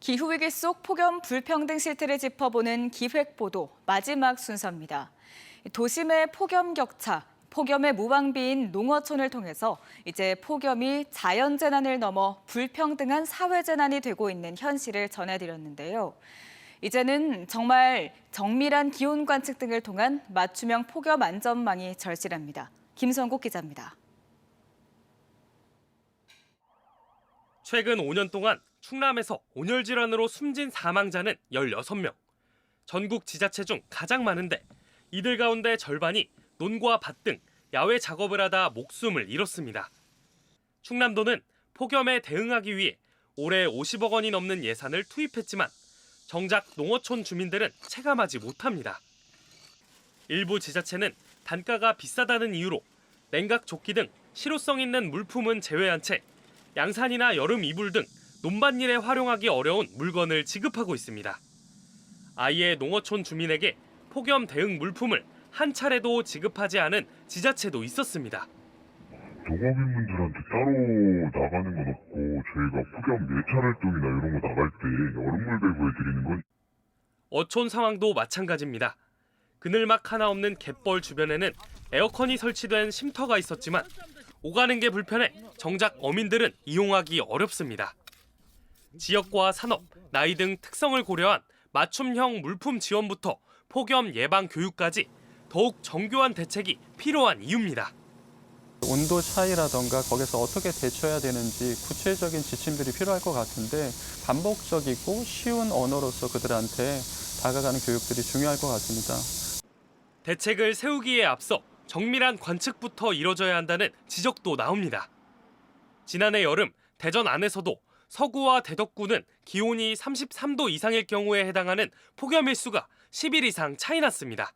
기후위기 속 폭염 불평등 실태를 짚어보는 기획보도 마지막 순서입니다. 도심의 폭염 격차, 폭염의 무방비인 농어촌을 통해서 이제 폭염이 자연재난을 넘어 불평등한 사회재난이 되고 있는 현실을 전해드렸는데요. 이제는 정말 정밀한 기온 관측 등을 통한 맞춤형 폭염 안전망이 절실합니다. 김성국 기자입니다. 최근 5년 동안 충남에서 온열 질환으로 숨진 사망자는 16명. 전국 지자체 중 가장 많은데 이들 가운데 절반이 논과 밭 등 야외 작업을 하다 목숨을 잃었습니다. 충남도는 폭염에 대응하기 위해 올해 50억 원이 넘는 예산을 투입했지만 정작 농어촌 주민들은 체감하지 못합니다. 일부 지자체는 단가가 비싸다는 이유로 냉각 조끼 등 실효성 있는 물품은 제외한 채 양산이나 여름 이불 등 논밭일에 활용하기 어려운 물건을 지급하고 있습니다. 아예 농어촌 주민에게 폭염 대응 물품을 한 차례도 지급하지 않은 지자체도 있었습니다. 동업인분들한테 따로 나가는 건 없고 저희가 폭염 예찰 활동이나 이런 거 나갈 때 얼음물 배부해 드리는 건 어촌 상황도 마찬가지입니다. 그늘막 하나 없는 갯벌 주변에는 에어컨이 설치된 쉼터가 있었지만 오가는 게 불편해 정작 어민들은 이용하기 어렵습니다. 지역과 산업, 나이 등 특성을 고려한 맞춤형 물품 지원부터 폭염 예방 교육까지 더욱 정교한 대책이 필요한 이유입니다. 온도 차이라던가 거기서 어떻게 대처해야 되는지 구체적인 지침들이 필요할 것 같은데 반복적이고 쉬운 언어로서 그들한테 다가가는 교육들이 중요할 것 같습니다. 대책을 세우기에 앞서 정밀한 관측부터 이뤄져야 한다는 지적도 나옵니다. 지난해 여름 대전 안에서도 서구와 대덕구는 기온이 33도 이상일 경우에 해당하는 폭염 일수가 10일 이상 차이 났습니다.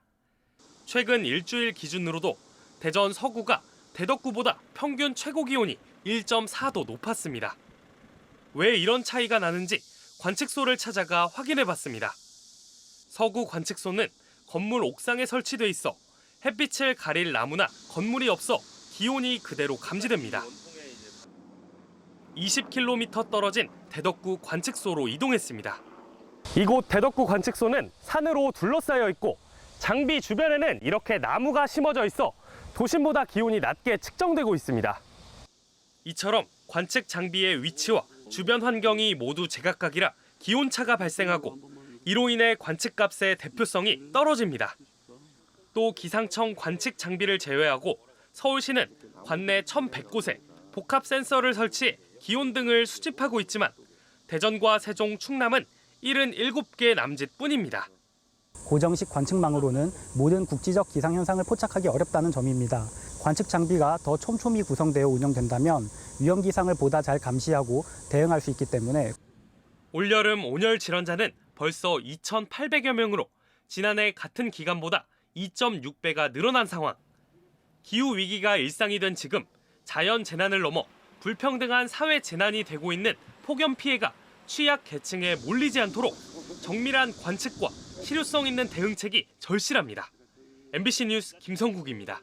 최근 일주일 기준으로도 대전 서구가 대덕구보다 평균 최고 기온이 1.4도 높았습니다. 왜 이런 차이가 나는지 관측소를 찾아가 확인해 봤습니다. 서구 관측소는 건물 옥상에 설치돼 있어 햇빛을 가릴 나무나 건물이 없어 기온이 그대로 감지됩니다. 20km 떨어진 대덕구 관측소로 이동했습니다. 이곳 대덕구 관측소는 산으로 둘러싸여 있고 장비 주변에는 이렇게 나무가 심어져 있어 도심보다 기온이 낮게 측정되고 있습니다. 이처럼 관측 장비의 위치와 주변 환경이 모두 제각각이라 기온차가 발생하고 이로 인해 관측값의 대표성이 떨어집니다. 또 기상청 관측 장비를 제외하고 서울시는 관내 1,100곳에 복합 센서를 설치해 기온 등을 수집하고 있지만 대전과 세종, 충남은 77개 남짓뿐입니다. 고정식 관측망으로는 모든 국지적 기상 현상을 포착하기 어렵다는 점입니다. 관측 장비가 더 촘촘히 구성되어 운영된다면 위험 기상을 보다 잘 감시하고 대응할 수 있기 때문에 올여름 온열 질환자는 벌써 2,800여 명으로 지난해 같은 기간보다 2.6배가 늘어난 상황. 기후 위기가 일상이 된 지금 자연 재난을 넘어 불평등한 사회 재난이 되고 있는 폭염 피해가 취약 계층에 몰리지 않도록 정밀한 관측과 실효성 있는 대응책이 절실합니다. MBC 뉴스 김성국입니다.